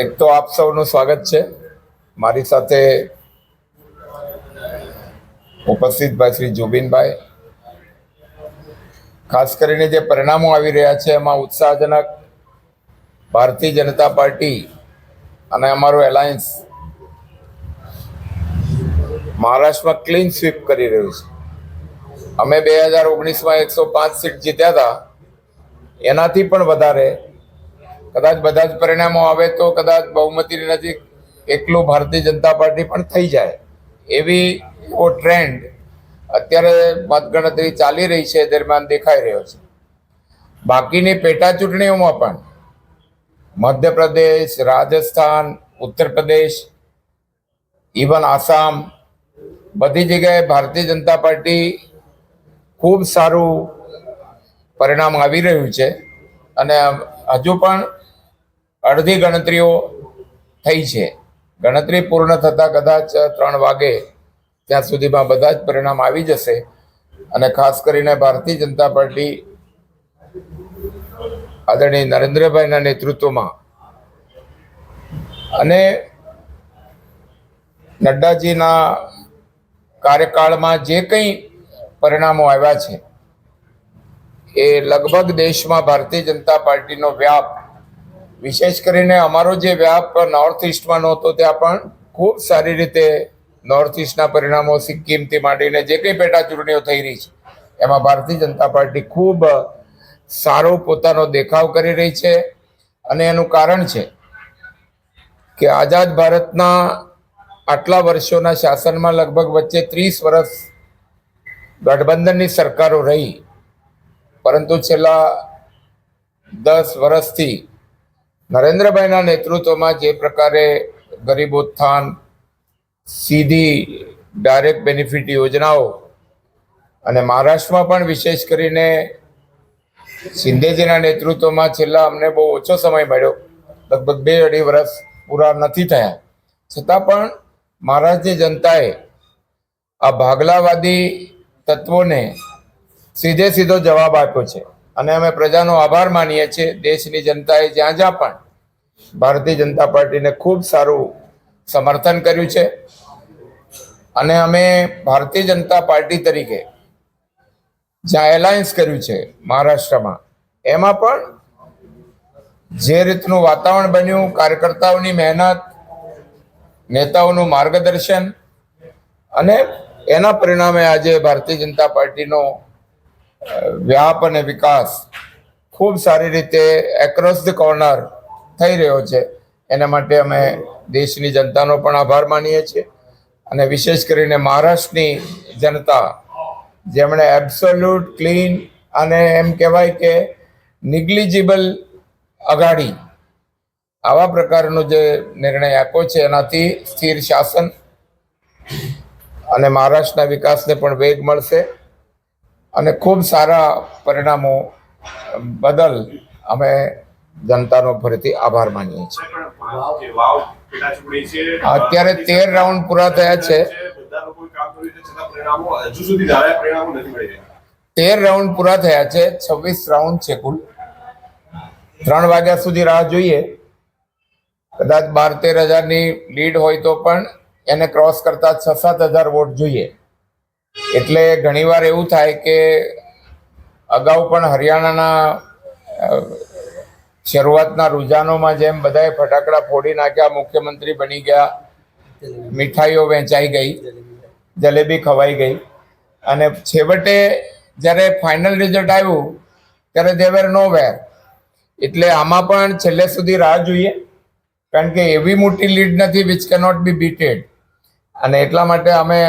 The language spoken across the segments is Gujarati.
એક તો આપ સૌનું સ્વાગત છે. મારી સાથે ઉપસ્થિત ભાઈ શ્રી જુબિનભાઈ. ખાસ કરીને જે પરિણામો આવી રહ્યા છે, એમાં ઉત્સાહજનક ભારતીય જનતા પાર્ટી અને અમારું એલાયન્સ મહારાષ્ટ્રમાં ક્લીન સ્વીપ કરી રહ્યું છે. અમે બે હજાર ઓગણીસમાં એકસો પાંચ સીટ જીત્યા હતા. એનાથી પણ વધારે. કદાચ બધા જ પરિણામો આવે તો કદાચ બહુમતીની નજીક એકલું ભારતીય જનતા પાર્ટી પણ થઈ જાય. એવી એવો ટ્રેન્ડ અત્યારે મતગણતરી ચાલી રહી છે દરમિયાન દેખાઈ રહ્યો છે. બાકીની પેટા ચૂંટણીઓમાં પણ મધ્યપ્રદેશ, રાજસ્થાન ઉત્તર પ્રદેશ ઇવન આસામ બધી જગ્યાએ ભારતીય જનતા પાર્ટી ખૂબ સારું પરિણામ આવી રહ્યું છે. અને હજુ પણ અડધી ગણતરીઓ થઈ છે. ગણતરી પૂર્ણ થતાં કદાચ ત્રણ વાગે ત્યાં સુધીમાં બધા જ પરિણામ આવી જશે. અને ખાસ કરીને ભારતીય જનતા પાર્ટી આદરણીય નરેન્દ્રભાઈના નેતૃત્વમાં. અને નડ્ડાજીના કાર્યકાળમાં જે કંઈ પરિણામો આવ્યા છે, એ લગભગ દેશમાં ભારતીય જનતા પાર્ટીનો વ્યાપ, વિશેષ કરીને અમારો જે વ્યાપ નોર્થ ઇસ્ટમાં નહોતો, ત્યાં પણ ખૂબ સારી રીતે નોર્થ ઇસ્ટના પરિણામો સિક્કિમથી માંડીને જે કંઈ પેટા ચૂંટણીઓ થઈ રહી છે, એમાં ભારતીય જનતા પાર્ટી ખૂબ સારો પોતાનો દેખાવ કરી રહી છે. અને એનું કારણ છે કે આઝાદ ભારતના આટલા વર્ષોના શાસનમાં લગભગ વચ્ચે ત્રીસ વર્ષ ગઠબંધનની સરકારો રહી. પરંતુ છેલ્લા દસ વર્ષથી નરેન્દ્રભાઈના નેતૃત્વમાં જે પ્રકારે ગરીબ ઉત્થાન સીધી ડાયરેક્ટ બેનિફિટ યોજનાઓ અને મહારાષ્ટ્રમાં પણ વિશેષ કરીને શિંદેજીના નેતૃત્વમાં છેલ્લા અમને બહુ ઓછો સમય મળ્યો. લગભગ બે અઢી વર્ષ પૂરા નથી થયા. છતાં પણ મહારાષ્ટ્રની જનતાએ આ ભાગલાવાદી તત્વોને સીધે સીધો જવાબ આપ્યો છે. અને અમે પ્રજાનો આભાર માનીએ છીએ. દેશની જનતાએ જ્યાં જ્યાં પણ ભારતીય જનતા પાર્ટીને ખૂબ સારું સમર્થન કર્યું છે. અને અમે ભારતીય જનતા પાર્ટી તરીકે જ્યાં એલાયન્સ કર્યું છે મહારાષ્ટ્રમાં, એમાં પણ જે રીતનું વાતાવરણ બન્યું, કાર્યકર્તાઓની મહેનત નેતાઓનું માર્ગદર્શન અને એના પરિણામે આજે ભારતીય જનતા પાર્ટીનો વ્યાપ અને વિકાસ ખૂબ સારી રીતે એક્રોસ ધ કોર્નર થઈ રહ્યો છે. એના માટે અમે દેશની જનતાનો પણ આભાર માનીએ છીએ અને વિશેષ કરીને મહારાષ્ટ્રની જનતા, જેમણે એબ્સોલ્યુટ ક્લીન અને એમ કહેવાય કે નિગ્લિજિબલ અગાડી આવા પ્રકારનો જે નિર્ણય આપ્યો છે, એનાથી સ્થિર શાસન અને મહારાષ્ટ્રના વિકાસને પણ વેગ મળશે અને ખૂબ સારા પરિણામો બદલ અમે જનતાનો ફરીથી આભાર માનીએ છીએ. અત્યારે તેર રાઉન્ડ પૂરા થયા છે. તેર રાઉન્ડ પૂરા થયા છે, છવ્વીસ રાઉન્ડ છે કુલ. ત્રણ વાગ્યા સુધી રાહ જોઈએ. કદાચ બાર તેર હજારની લીડ હોય તો પણ એને ક્રોસ કરતા છ સાત હજાર વોટ જોઈએ. એટલે ઘણીવાર એવું થાય કે અગાઉ પણ હરિયાણાના શરૂઆતના રૂઝાનોમાં જેમ બધાએ ફટાકડા ફોડી નાખ્યા, મુખ્યમંત્રી બની ગયા, મીઠાઈઓ વેચાઈ ગઈ, જલેબી ખવાઈ ગઈ. અને છેવટે જ્યારે ફાઇનલ રિઝલ્ટ આવ્યું, ત્યારે દેવેર નો વેર એટલે આમાં પણ છેલ્લે સુધી રાહ જોઈએ. કારણ કે એવી મોટી લીડ નથી વિચ કેનોટ બી બીટેડ અને એટલા માટે અમે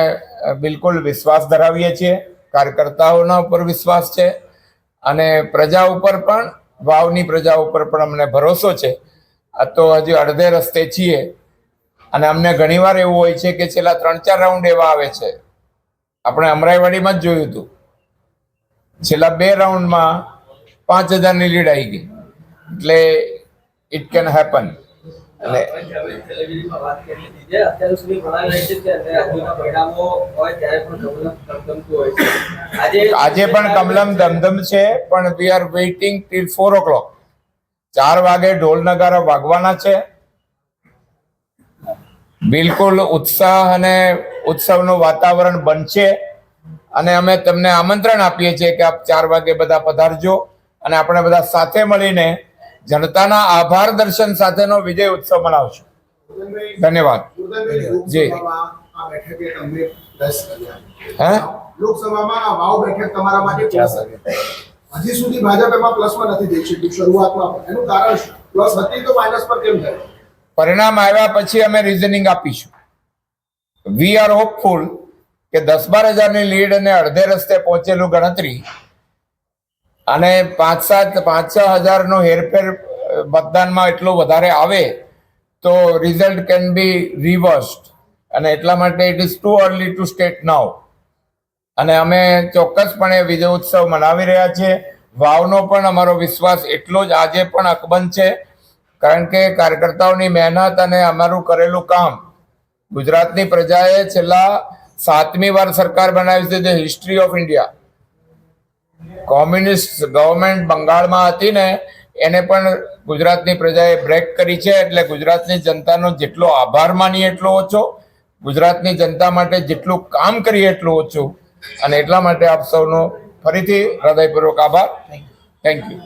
બિલકુલ વિશ્વાસ ધરાવીએ છીએ, કાર્યકર્તાઓના ઉપર વિશ્વાસ છે, અને પ્રજા ઉપર પણ, વાવની પ્રજા ઉપર પણ અમને ભરોસો છે. આ તો હજી અડધે રસ્તે છીએ, અને અમને ઘણીવાર એવું હોય છે કે છેલ્લા ત્રણ ચાર રાઉન્ડ એવા આવે છે. આપણે અમરાઈવાડીમાં જ જોયું હતું. છેલ્લા બે રાઉન્ડમાં પાંચ હજારની લીડ આવી ગઈ. એટલે ઇટ કેન હેપન અને આજે પણ કમલમ ધમધમ છે પણ we are waiting till four o'clock ચાર વાગે ઢોલ નગારા વાગવાના છે. બિલકુલ ઉત્સાહ અને ઉત્સવનું વાતાવરણ બનશે. અને અમે તમને આમંત્રણ આપીએ છીએ કે આપ ચાર વાગે બધા પધારજો. અને આપણે બધા સાથે મળીને જનતાના આભાર દર્શન સાથેનો વિજય ઉત્સવ મનાવશું. ધન્યવાદ. જી. લોકસભામાં આ બેઠકે તમને પ્લસ કર્યા હે? લોકસભામાં વાવ બેઠક તમારા માટે હજી સુધી ભાજપ એમાં પ્લસમાં નથી દેખી શરૂઆતમાં એનું કારણ પ્લસ હતી તો માઇનસ પર કેમ થાય? પરિણામ આવ્યા પછી અમે રિઝનિંગ આપીશું. વી આર હોપફુલ કે દસ બાર હજારની લીડ અને અડધે રસ્તે પહોંચેલું ગણતરી અને પાંચ સાત, પાંચ છ હજારનો હેરફેર મતદાનમાં એટલું વધારે આવે તો રિઝલ્ટ કેન બી રિવર્સ્ડ. અને એટલા માટે it is too early to state now અને અમે ચોક્કસપણે વિજય ઉત્સવ મનાવી રહ્યા છીએ. વાવનો પણ અમારો વિશ્વાસ એટલો જ આજે પણ અકબંધ છે. કારણ કે કાર્યકર્તાઓની મહેનત અને અમારું કરેલું કામ ગુજરાતની પ્રજાએ છેલ્લા સાતમી વાર સરકાર બનાવી છે, જે history of India communist government બંગાળમાં હતી ને એને પણ ગુજરાતની પ્રજાએ બ્રેક કરી છે એટલે ગુજરાતની જનતાનો જેટલો આભાર માનીએ એટલો ઓછો ગુજરાતની જનતા માટે જેટલું કામ કરીએ એટલું ઓછું. અને એટલા માટે આપ સૌનો ફરીથી હૃદયપૂર્વક આભાર. Thank you